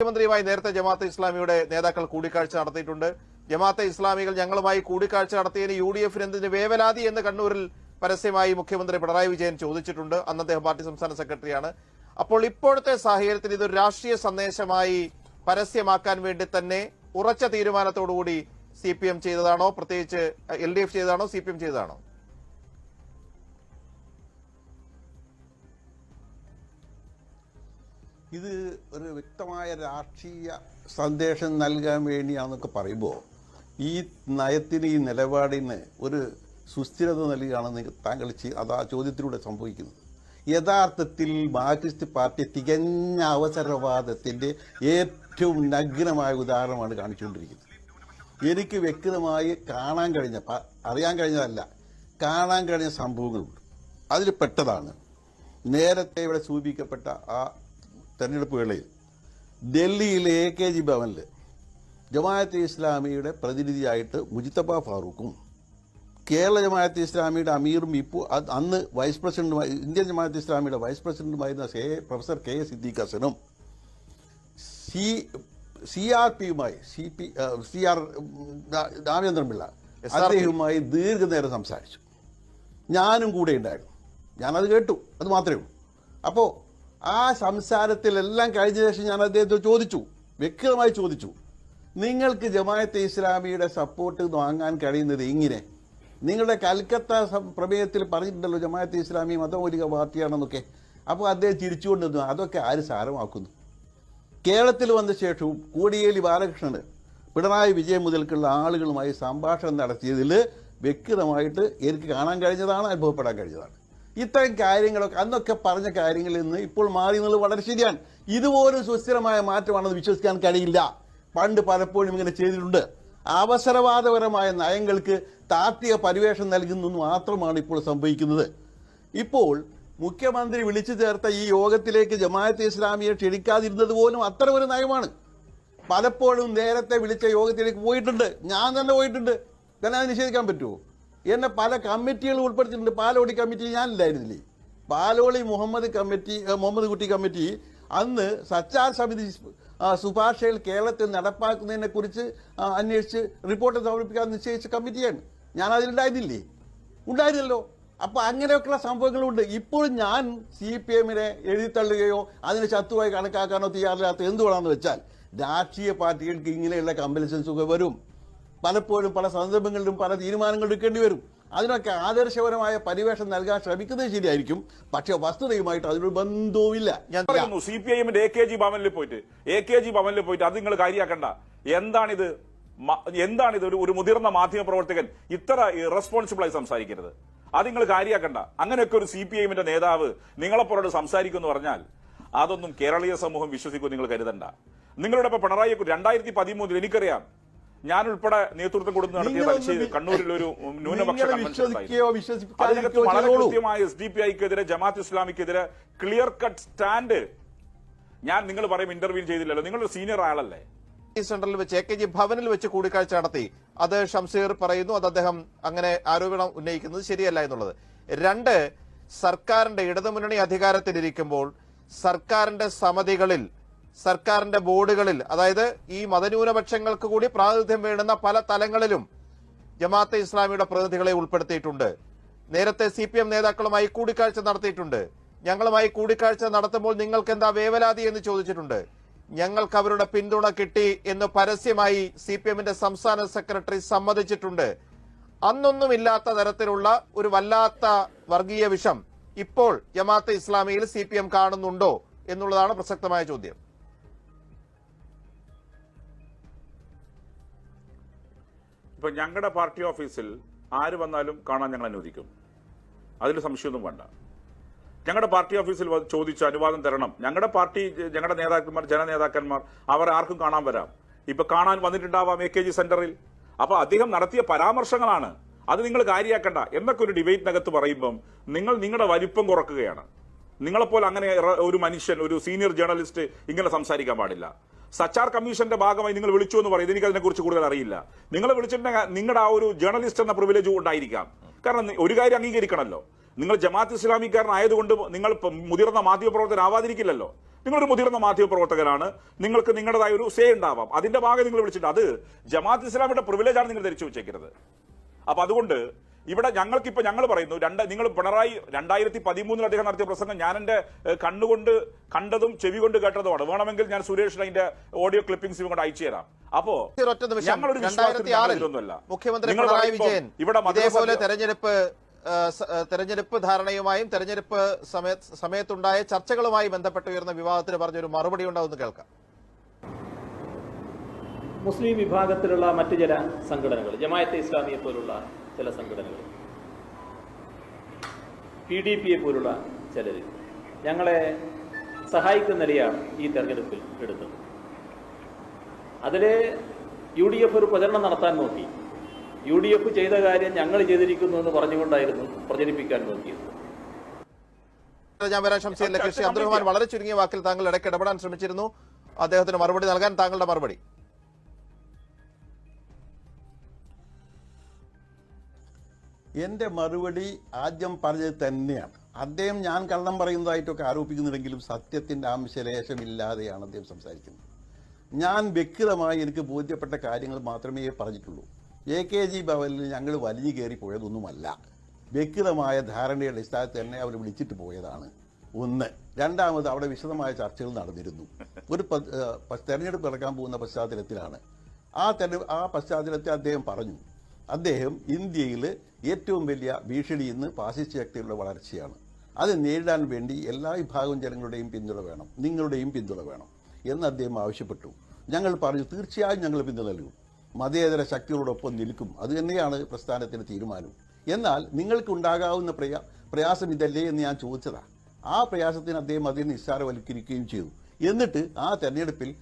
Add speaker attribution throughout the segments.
Speaker 1: മുഖ്യമന്ത്രിയുമായി നേരത്തെ ജമാഅത്തെ ഇസ്ലാമിയുടെ നേതാക്കൾ കൂടിക്കാഴ്ച നടത്തിയിട്ടുണ്ട്. ജമാഅത്തെ ഇസ്ലാമികൾ ഞങ്ങളുമായി കൂടിക്കാഴ്ച നടത്തിയതിന് യു ഡി എഫിന് എന്തിന് വേവലാതി എന്ന് കണ്ണൂരിൽ പരസ്യമായി മുഖ്യമന്ത്രി പിണറായി വിജയൻ ചോദിച്ചിട്ടുണ്ട്. അന്ന് അദ്ദേഹം പാർട്ടി സംസ്ഥാന സെക്രട്ടറിയാണ്. അപ്പോൾ ഇപ്പോഴത്തെ സാഹചര്യത്തിൽ ഇതൊരു രാഷ്ട്രീയ സന്ദേശമായി പരസ്യമാക്കാൻ വേണ്ടി തന്നെ ഉറച്ച തീരുമാനത്തോടുകൂടി സി പി എം ചെയ്തതാണോ? പ്രത്യേകിച്ച് എൽ ഡി എഫ് ചെയ്തതാണോ? സി പി എം ചെയ്തതാണോ?
Speaker 2: ഇത് ഒരു വ്യക്തമായ രാഷ്ട്രീയ സന്ദേശം നൽകാൻ വേണ്ടിയാണെന്നൊക്കെ പറയുമ്പോൾ ഈ നയത്തിന് ഈ നിലപാടിന് ഒരു സുസ്ഥിരത നൽകുകയാണെന്ന് താങ്കൾ അത് ആ ചോദ്യത്തിലൂടെ സംഭവിക്കുന്നത് യഥാർത്ഥത്തിൽ മാർക്സിസ്റ്റ് പാർട്ടി തികഞ്ഞ അവസരവാദത്തിന്റെ ഏറ്റവും നഗ്നമായ ഉദാഹരണമാണ് കാണിച്ചുകൊണ്ടിരിക്കുന്നത്. എനിക്ക് വ്യക്തമായി കാണാൻ കഴിഞ്ഞ അറിയാൻ കഴിഞ്ഞതല്ല കാണാൻ കഴിഞ്ഞ സംഭവങ്ങളുണ്ട്. അതിൽ പെട്ടതാണ്. നേരത്തെ ഇവിടെ സൂചിപ്പിക്കപ്പെട്ട ആ തെരഞ്ഞെടുപ്പ് വേളയിൽ ഡൽഹിയിലെ എ കെ ജി ഭവനിൽ ജമാഅത്തെ ഇസ്ലാമിയുടെ പ്രതിനിധിയായിട്ട് മുജിത്തബ ഫാറൂഖും കേരള ജമാഅത്തെ ഇസ്ലാമിയുടെ അമീറും ഇപ്പോൾ അന്ന് വൈസ് പ്രസിഡന്റുമായി ഇന്ത്യൻ ജമാഅത്തെ ഇസ്ലാമിയുടെ വൈസ് പ്രസിഡന്റുമായിരുന്ന സെ പ്രൊഫസർ കെ എ സിദ്ദീഖ് ഹസനും സി സി ആർ പിയുമായി C P C R Ramachandran Pillai. അദ്ദേഹവുമായി ദീർഘനേരം സംസാരിച്ചു. ഞാനും കൂടെ ഉണ്ടായിരുന്നു. ഞാനത് കേട്ടു. അത് മാത്രമേ ഉള്ളൂ. അപ്പോൾ ആ സംസാരത്തിലെല്ലാം കഴിഞ്ഞ ശേഷം ഞാൻ അദ്ദേഹത്തെ ചോദിച്ചു വ്യക്തമായി ചോദിച്ചു നിങ്ങൾക്ക് ജമാഅത്തെ ഇസ്ലാമിയുടെ സപ്പോർട്ട് വാങ്ങാൻ കഴിയുന്നത് ഇങ്ങനെ നിങ്ങളുടെ കൽക്കത്ത പ്രമേയത്തിൽ പറഞ്ഞിട്ടുണ്ടല്ലോ ജമാഅത്തെ ഇസ്ലാമി മതമൗലിക പാർട്ടിയാണെന്നൊക്കെ. അപ്പോൾ അദ്ദേഹം തിരിച്ചുകൊണ്ടിരുന്നു അതൊക്കെ ആര് സാരമാക്കുന്നു? കേരളത്തിൽ വന്ന ശേഷവും കോടിയേലി ബാലകൃഷ്ണന് പിണറായി വിജയൻ മുതൽക്കുള്ള ആളുകളുമായി സംഭാഷണം നടത്തിയതിൽ വ്യക്തമായിട്ട് എനിക്ക് കാണാൻ കഴിഞ്ഞതാണ് അനുഭവപ്പെടാൻ കഴിഞ്ഞതാണ്. ഇത്തരം കാര്യങ്ങളൊക്കെ അന്നൊക്കെ പറഞ്ഞ കാര്യങ്ങളിൽ നിന്ന് ഇപ്പോൾ മാറി എന്നുള്ളത് വളരെ ശരിയാണ്. ഇതുപോലും സുസ്ഥിരമായ മാറ്റമാണെന്ന് വിശ്വസിക്കാൻ കഴിയില്ല. പണ്ട് പലപ്പോഴും ഇങ്ങനെ ചെയ്തിട്ടുണ്ട്. അവസരവാദപരമായ നയങ്ങൾക്ക് താത്വിക പരിവേഷം നൽകുന്നു മാത്രമാണ് ഇപ്പോൾ സംഭവിക്കുന്നത്. ഇപ്പോൾ മുഖ്യമന്ത്രി വിളിച്ചു ചേർത്ത ഈ യോഗത്തിലേക്ക് ജമാഅത്തെ ഇസ്ലാമിയെ ക്ഷണിക്കാതിരുന്നത് പോലും അത്തരമൊരു നയമാണ്. പലപ്പോഴും നേരത്തെ വിളിച്ച യോഗത്തിലേക്ക് പോയിട്ടുണ്ട്. ഞാൻ തന്നെ പോയിട്ടുണ്ട്. തന്നെ അത് നിഷേധിക്കാൻ പറ്റുമോ? എന്നെ പല കമ്മിറ്റികൾ ഉൾപ്പെടുത്തിയിട്ടുണ്ട്. പാലോളി കമ്മിറ്റി ഞാൻ ഞാനില്ലായിരുന്നില്ലേ പാലോളി മുഹമ്മദ് കമ്മിറ്റി മുഹമ്മദ് കുട്ടി കമ്മിറ്റി അന്ന് സച്ചാർ സമിതി ശുപാർശകൾ കേരളത്തിൽ നടപ്പാക്കുന്നതിനെ കുറിച്ച് അന്വേഷിച്ച് റിപ്പോർട്ട് സമർപ്പിക്കാൻ നിശ്ചയിച്ച കമ്മിറ്റിയാണ്. ഞാൻ അതിലുണ്ടായിരുന്നില്ലേ? ഉണ്ടായിരുന്നല്ലോ. അപ്പോൾ അങ്ങനെയൊക്കെയുള്ള സംഭവങ്ങളുണ്ട്. ഇപ്പോഴും ഞാൻ സി പി എമ്മിനെ എഴുതിത്തള്ളുകയോ അതിനെ ശത്രുവായി കണക്കാക്കാനോ തയ്യാറില്ലാത്ത എന്തുകൊണ്ടാണെന്ന് വെച്ചാൽ രാഷ്ട്രീയ പാർട്ടികൾക്ക് ഇങ്ങനെയുള്ള കമ്പൽസൻസ് ഒക്കെ വരും. പലപ്പോഴും പല സന്ദർഭങ്ങളിലും പല തീരുമാനങ്ങൾ എടുക്കേണ്ടി വരും. അതിനൊക്കെ ആദർശപരമായ പരിവേഷം നൽകാൻ ശ്രമിക്കുന്നത് ശരിയായിരിക്കും. പക്ഷെ വസ്തുതയുമായിട്ട് അതിനൊരു ബന്ധവുമില്ല.
Speaker 1: ഞാൻ
Speaker 3: പറയുന്നു സി പി ഐഎമ്മിന്റെ എ കെ ജി ഭവനിൽ പോയിട്ട് എ കെ ജി ഭവനിൽ പോയിട്ട് അത് നിങ്ങൾ കാര്യമാക്കണ്ട എന്താണിത്? എന്താണിത് ഒരു മുതിർന്ന മാധ്യമ പ്രവർത്തകൻ ഇത്ര റെസ്പോൺസിബിൾ ആയി സംസാരിക്കരുത്? അത് നിങ്ങൾ കാര്യമാക്കണ്ട അങ്ങനെയൊക്കെ ഒരു സി പി ഐഎമ്മിന്റെ നേതാവ് നിങ്ങളെപ്പോലോട് സംസാരിക്കുമെന്ന് പറഞ്ഞാൽ അതൊന്നും കേരളീയ സമൂഹം വിശ്വസിക്കും നിങ്ങൾ കരുതണ്ട. നിങ്ങളുടെ ഇപ്പൊ പിണറായി രണ്ടായിരത്തി പതിമൂന്നിൽ എനിക്കറിയാം. ഞാൻ ഉൾപ്പെടെ നേതൃത്വം കൊടുത്ത് നടത്തിയ തലശ്ശേരി കണ്ണൂരിൽ ഒരു ന്യൂനപക്ഷ കൺവെൻഷൻ അതിനകത്ത് വളരെ. കൃത്യമായ എസ് ഡി പി ഐക്കെതിരെ ജമാഅത്ത് ഇസ്ലാമിക്കെതിരെ ക്ലിയർ കട്ട് സ്റ്റാൻഡ് ഞാൻ നിങ്ങൾ പറയും ഇന്റർവ്യൂ ചെയ്തില്ലല്ലോ. നിങ്ങളൊരു സീനിയർ ആളല്ലേ.
Speaker 1: സെന്ററിൽ വെച്ച് എ കെ ജി ഭവനിൽ വെച്ച് കൂടിക്കാഴ്ച നടത്തി. അത് ഷംസീർ പറയുന്നു അത് അദ്ദേഹം അങ്ങനെ ആരോപണം ഉന്നയിക്കുന്നത് ശരിയല്ല എന്നുള്ളത്. രണ്ട് സർക്കാരിന്റെ ഇടതുമുന്നണി അധികാരത്തിലിരിക്കുമ്പോൾ സർക്കാരിന്റെ സമിതികളിൽ സർക്കാരിന്റെ ബോർഡുകളിൽ അതായത് ഈ മതന്യൂനപക്ഷങ്ങൾക്ക് കൂടി പ്രാതിനിധ്യം വേണ്ടുന്ന പല തലങ്ങളിലും ജമാഅത്തെ ഇസ്ലാമിയുടെ പ്രതിനിധികളെ ഉൾപ്പെടുത്തിയിട്ടുണ്ട്. നേരത്തെ സി പി എം നേതാക്കളുമായി കൂടിക്കാഴ്ച നടത്തിയിട്ടുണ്ട്. ഞങ്ങളുമായി കൂടിക്കാഴ്ച നടത്തുമ്പോൾ നിങ്ങൾക്ക് എന്താ വേവലാതി എന്ന് ചോദിച്ചിട്ടുണ്ട്. ഞങ്ങൾക്ക് അവരുടെ പിന്തുണ കിട്ടി എന്ന് പരസ്യമായി സി പി എമ്മിന്റെ സംസ്ഥാന സെക്രട്ടറി സമ്മതിച്ചിട്ടുണ്ട്. അന്നൊന്നുമില്ലാത്ത തരത്തിലുള്ള ഒരു വല്ലാത്ത വർഗീയ വിഷം ഇപ്പോൾ ജമാഅത്തെ ഇസ്ലാമിയിൽ സി കാണുന്നുണ്ടോ എന്നുള്ളതാണ് പ്രസക്തമായ ചോദ്യം.
Speaker 3: ഇപ്പൊ ഞങ്ങളുടെ പാർട്ടി ഓഫീസിൽ ആര് വന്നാലും കാണാൻ ഞങ്ങൾ അനുവദിക്കും. അതിൽ സംശയമൊന്നും വേണ്ട. ഞങ്ങളുടെ പാർട്ടി ഓഫീസിൽ ചോദിച്ചു അനുവാദം തരണം. ഞങ്ങളുടെ പാർട്ടി ഞങ്ങളുടെ നേതാക്കന്മാർ ജനനേതാക്കന്മാർ അവർ ആർക്കും കാണാൻ വരാം. ഇപ്പൊ കാണാൻ വന്നിട്ടുണ്ടാവാം എ കെ ജി സെന്ററിൽ. അപ്പൊ അദ്ദേഹം നടത്തിയ പരാമർശങ്ങളാണ്. അത് നിങ്ങൾ കാര്യമാക്കണ്ട എന്നൊക്കെ ഒരു ഡിബേറ്റിനകത്ത് പറയുമ്പം നിങ്ങൾ നിങ്ങളുടെ വലിപ്പം കുറക്കുകയാണ്. നിങ്ങളെപ്പോലെ അങ്ങനെ ഒരു മനുഷ്യൻ ഒരു സീനിയർ ജേർണലിസ്റ്റ് ഇങ്ങനെ സംസാരിക്കാൻ പാടില്ല. സച്ചാർ കമ്മീഷന്റെ ഭാഗമായി നിങ്ങൾ വിളിച്ചു എന്ന് പറയുന്നത് എനിക്ക് അതിനെക്കുറിച്ച് കൂടുതൽ അറിയില്ല. നിങ്ങൾ വിളിച്ചിട്ടുണ്ടെങ്കിൽ നിങ്ങളുടെ ആ ഒരു ജേർണലിസ്റ്റ് എന്ന പ്രിവിലേജ് ഉണ്ടായിരിക്കാം. കാരണം ഒരു കാര്യം അംഗീകരിക്കണമല്ലോ. നിങ്ങൾ ജമാഅത്ത് ഇസ്ലാമിക്കാരനായതുകൊണ്ട് നിങ്ങൾ മുതിർന്ന മാധ്യമപ്രവർത്തകനാവാതിരിക്കില്ലല്ലോ നിങ്ങളൊരു മുതിർന്ന മാധ്യമപ്രവർത്തകനാണ്. നിങ്ങൾക്ക് നിങ്ങളുടേതായ ഒരു സേ ഉണ്ടാവാം. അതിന്റെ ഭാഗം നിങ്ങൾ വിളിച്ചിട്ട് അത് ജമാഅത്ത് ഇസ്ലാമിയുടെ പ്രിവിലേജാണ് നിങ്ങൾ ധരിച്ചു വെച്ചേക്കരുത്. അപ്പൊ അതുകൊണ്ട് ഇവിടെ ഞങ്ങൾക്ക് ഇപ്പൊ ഞങ്ങൾ പറയുന്നു രണ്ട് നിങ്ങൾ പിണറായി രണ്ടായിരത്തി പതിമൂന്നിൽ അദ്ദേഹം നടത്തിയ പ്രസംഗം ഞാൻ എന്റെ കണ്ണുകൊണ്ട് കണ്ടതും ചെവി കൊണ്ട് കേട്ടതുമാണ്. വേണമെങ്കിൽ ഞാൻ സുരേഷിന് അതിന്റെ ഓഡിയോ ക്ലിപ്പിംഗ്സ് കൊണ്ട് അയച്ചു തരാം. അപ്പോ ഞങ്ങളൊരു.
Speaker 1: മുഖ്യമന്ത്രി പിണറായി വിജയൻ
Speaker 3: ഇവിടെ
Speaker 1: ഇതേപോലെ തെരഞ്ഞെടുപ്പ് തെരഞ്ഞെടുപ്പ് ധാരണയുമായും തെരഞ്ഞെടുപ്പ് സമയ സമയത്തുണ്ടായ ചർച്ചകളുമായി ബന്ധപ്പെട്ട് ഉയർന്ന വിവാദത്തിന് പറഞ്ഞൊരു മറുപടി ഉണ്ടാവുമെന്ന് കേൾക്കാം.
Speaker 4: മുസ്ലിം വിഭാഗത്തിലുള്ള മറ്റ് ചില സംഘടനകൾ ജമായത്തെ ഇസ്ലാമിയെ പോലുള്ള ചില സംഘടനകൾ. പി ഡി പിയെ പോലുള്ള ചിലർ ഞങ്ങളെ സഹായിക്കുന്ന നിലയാണ് ഈ തെരഞ്ഞെടുപ്പിൽ എടുത്തത്. അതിൽ യു ഡി എഫ് ഒരു പ്രചരണം നടത്താൻ നോക്കി. യു ഡി എഫ് ചെയ്ത കാര്യം ഞങ്ങൾ ചെയ്തിരിക്കുന്നു എന്ന് പറഞ്ഞുകൊണ്ടായിരുന്നു പ്രചരിപ്പിക്കാൻ നോക്കിയത്.
Speaker 1: ഞാൻ വരാൻ ഷംസീറിലേക്ക് കൃഷി. അബ്ദുറഹ്മാൻ വളരെ ചുരുങ്ങിയ വാക്കിൽ താങ്കൾ ഇടയ്ക്ക് ഇടപെടാൻ ശ്രമിച്ചിരുന്നു. അദ്ദേഹത്തിന് മറുപടി നൽകാൻ താങ്കളുടെ മറുപടി.
Speaker 2: എന്റെ മറുപടി ആദ്യം പറഞ്ഞത് തന്നെയാണ്. അദ്ദേഹം ഞാൻ കള്ളം പറയുന്നതായിട്ടൊക്കെ ആരോപിക്കുന്നുണ്ടെങ്കിലും സത്യത്തിന്റെ അംശലേശമില്ലാതെയാണ് അദ്ദേഹം സംസാരിക്കുന്നത്. ഞാൻ വ്യക്തമായി എനിക്ക് ബോധ്യപ്പെട്ട കാര്യങ്ങൾ മാത്രമേ പറഞ്ഞിട്ടുള്ളൂ. എ കെ ജി ഭവനിൽ ഞങ്ങൾ വലിഞ്ഞു കയറി പോയതൊന്നുമല്ല. വ്യക്തമായ ധാരണയുടെ അടിസ്ഥാനത്തിൽ തന്നെ അവർ വിളിച്ചിട്ട് പോയതാണ് ഒന്ന്. രണ്ടാമത് അവിടെ വിശദമായ ചർച്ചകൾ നടന്നിരുന്നു. ഒരു തെരഞ്ഞെടുപ്പ് നടക്കാൻ പോകുന്ന പശ്ചാത്തലത്തിലാണ്. ആ തെരഞ്ഞെടുപ്പ് ആ പശ്ചാത്തലത്തിൽ അദ്ദേഹം പറഞ്ഞു അദ്ദേഹം ഇന്ത്യയിൽ ഏറ്റവും വലിയ ഭീഷണി ഇന്ന് ഫാസിസ്റ്റ് ശക്തികളുടെ വളർച്ചയാണ്. അത് നേരിടാൻ വേണ്ടി എല്ലാ വിഭാഗം ജനങ്ങളുടെയും പിന്തുണ വേണം നിങ്ങളുടെയും പിന്തുണ വേണം എന്ന് അദ്ദേഹം ആവശ്യപ്പെട്ടു. ഞങ്ങൾ പറഞ്ഞു തീർച്ചയായും ഞങ്ങൾ പിന്തുണ നൽകും. മതേതര ശക്തികളോടൊപ്പം നിൽക്കും. അത് തന്നെയാണ് പ്രസ്ഥാനത്തിന്റെ തീരുമാനം എന്നാൽ നിങ്ങൾക്കുണ്ടാകാവുന്ന പ്രയാ പ്രയാസം ഇതല്ലേ എന്ന് ഞാൻ ചോദിച്ചതാ. ആ പ്രയാസത്തിന് അദ്ദേഹം അതിനെ നിസ്സാരവൽക്കരിക്കുകയും ചെയ്തു. എന്നിട്ട് ആ തെരഞ്ഞെടുപ്പിൽ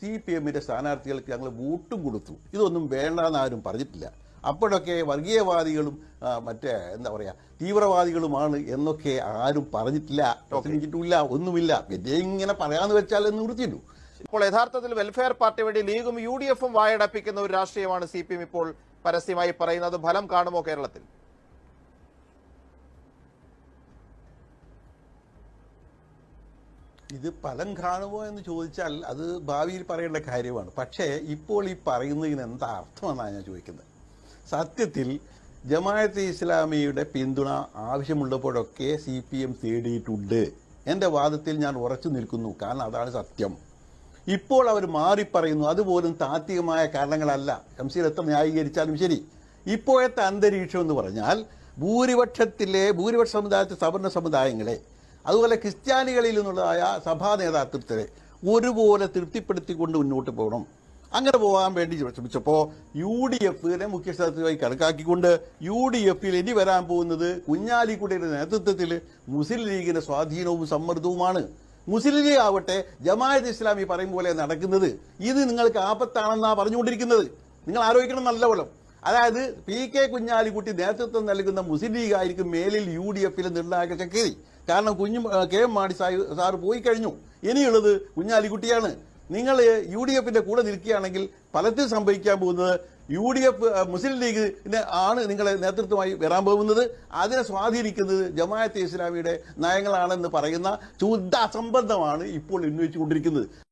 Speaker 2: സി പി എമ്മിന്റെ സ്ഥാനാർത്ഥികൾക്ക് ഞങ്ങൾ വോട്ടും കൊടുത്തു. ഇതൊന്നും വേണ്ട എന്നാരും പറഞ്ഞിട്ടില്ല. അപ്പോഴൊക്കെ വർഗീയവാദികളും മറ്റേ എന്താ പറയുക തീവ്രവാദികളുമാണ് എന്നൊക്കെ ആരും പറഞ്ഞിട്ടില്ല പ്രസംഗിച്ചിട്ടില്ല ഒന്നുമില്ല. പിന്നെ ഇങ്ങനെ പറയാന്ന് വെച്ചാൽ എന്ന് നിർത്തിയിട്ടു
Speaker 1: ഇപ്പോൾ യഥാർത്ഥത്തിൽ വെൽഫെയർ പാർട്ടി വഴി ലീഗും യു ഡി എഫും വായടപ്പിക്കുന്ന ഒരു രാഷ്ട്രീയമാണ് സി പി എം ഇപ്പോൾ പരസ്യമായി പറയുന്നത്. ഫലം കാണുമോ കേരളത്തിൽ?
Speaker 2: ഇത് ഫലം കാണുമോ എന്ന് ചോദിച്ചാൽ അത് ഭാവിയിൽ പറയേണ്ട കാര്യമാണ്. പക്ഷേ ഇപ്പോൾ ഈ പറയുന്നതിന് എന്താ അർത്ഥമെന്നാണ് ഞാൻ ചോദിക്കുന്നത്. സത്യത്തിൽ ജമായത്ത് ഇസ്ലാമിയുടെ പിന്തുണ ആവശ്യമുള്ളപ്പോഴൊക്കെ സി പി എം തേടിയിട്ടുണ്ട്. എന്റെ വാദത്തിൽ ഞാൻ ഉറച്ചു നിൽക്കുന്നു. കാരണം അതാണ് സത്യം. ഇപ്പോൾ അവർ മാറി പറയുന്നു അതുപോലും താത്വികമായ കാരണങ്ങളല്ല. ശംസീർ എത്ര ന്യായീകരിച്ചാലും ശരി. ഇപ്പോഴത്തെ അന്തരീക്ഷം എന്ന് പറഞ്ഞാൽ ഭൂരിപക്ഷത്തിലെ ഭൂരിപക്ഷ സമുദായത്തെ സവർണ സമുദായങ്ങളെ അതുപോലെ ക്രിസ്ത്യാനികളിൽ നിന്നുള്ളതായ സഭാ നേതൃത്വത്തെ ഒരുപോലെ തൃപ്തിപ്പെടുത്തിക്കൊണ്ട് മുന്നോട്ട് പോകണം. അങ്ങനെ പോകാൻ വേണ്ടി ശ്രമിച്ചപ്പോൾ യു ഡി എഫിനെ മുഖ്യസ്ഥാനത്തുമായി കണക്കാക്കിക്കൊണ്ട് യു ഡി എഫിൽ ഇനി വരാൻ പോകുന്നത് കുഞ്ഞാലിക്കുട്ടിയുടെ നേതൃത്വത്തിൽ മുസ്ലിം ലീഗിന്റെ സ്വാധീനവും സമ്മർദ്ദവുമാണ്. മുസ്ലിം ലീഗ് ആവട്ടെ ജമാഅത്ത് ഇസ്ലാമി പറയും പോലെ നടക്കുന്നത്. ഇത് നിങ്ങൾക്ക് ആപത്താണെന്നാണ് പറഞ്ഞുകൊണ്ടിരിക്കുന്നത്. നിങ്ങൾ ആലോചിക്കണം നല്ലവണ്ണം. അതായത് പി കെ കുഞ്ഞാലിക്കുട്ടി നേതൃത്വം നൽകുന്ന മുസ്ലിം ലീഗ് ആയിരിക്കും മേലിൽ യു ഡി എഫിൽ നിർണായക ശക്തി കാരണം കുഞ്ഞു കെ എം മാണി സാറ് പോയി കഴിഞ്ഞു. ഇനിയുള്ളത് കുഞ്ഞാലിക്കുട്ടിയാണ്. നിങ്ങൾ യു ഡി എഫിന്റെ കൂടെ നിൽക്കുകയാണെങ്കിൽ ഫലത്തിൽ സംഭവിക്കാൻ പോകുന്നത് U D F Muslim League ആണ് നിങ്ങളെ നേതൃത്വമായി വരാൻ പോകുന്നത്. അതിനെ സ്വാധീനിക്കുന്നത് ജമാഅത്തെ ഇസ്ലാമിയുടെ നയങ്ങളാണെന്ന് പറയുന്ന ശുദ്ധ അസംബന്ധമാണ് ഇപ്പോൾ ഉന്നയിച്ചുകൊണ്ടിരിക്കുന്നത്.